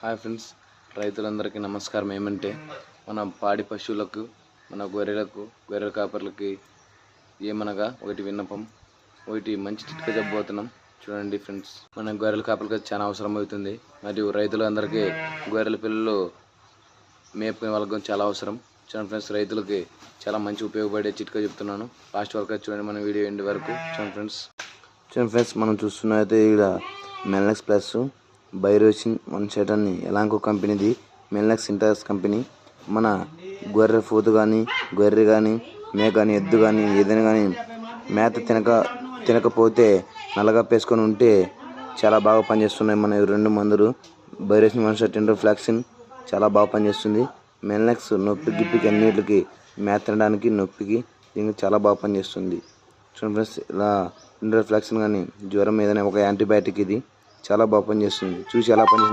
Hi friends రైతులందరికీ నమస్కారం. ఏమంటే మన పాడి పశువులకు మన గొర్రెలకు గొర్రెల కాపర్లకి ఏమనగా ఒకటి విన్నపం ఒకటి మంచి చిట్కా చెప్పబోతున్నాం. చూడండి ఫ్రెండ్స్ మన గొర్రెల కాపర్లకి చాలా అవసరం అవుతుంది. మరియు రైతులందరికీ గొర్రెల పిల్లలు మేపుకునే వాళ్ళకి చాలా అవసరం. చూడండి ఫ్రెండ్స్ రైతులకి చాలా మంచి ఉపయోగపడే చిట్కా చెప్తున్నాను. లాస్ట్ వరకు చూడండి మన వీడియో ఎండ్ వరకు. చూడండి ఫ్రెండ్స్ చూడండి ఫ్రెండ్స్ మనం చూస్తున్నైతే ఇక్కడ మెల్లెక్స్ ప్లస్. బైరోసిన్ వన్ షర్ట్ అని ఎలాంకో కంపెనీది మెల్నెక్స్ ఇంటర్స్ కంపెనీ. మన గొర్రె ఫోతు కానీ గొర్రె కానీ మేక కానీ ఎద్దు కానీ ఏదైనా కానీ మేత తినక తినకపోతే నల్లగప్పేసుకొని ఉంటే చాలా బాగా పనిచేస్తున్నాయి మన రెండు మందులు. బైరోసిన్ వన్ షర్ట్ ఇంటర్ ఫ్లాక్సిన్ చాలా బాగా పనిచేస్తుంది. మెల్నెక్స్ నొప్పి గిప్పికి అన్నిటికి మేత తినడానికి నొప్పికి దీనికి చాలా బాగా పనిచేస్తుంది. చూడండి ఫ్రెండ్స్ ఇలా ఇంటర్ ఫ్లాక్సిన్ కానీ జ్వరం ఏదైనా ఒక యాంటీబయాటిక్ ఇది. చాలా బాగా పనిచేస్తుంది. చూసి ఎలా పని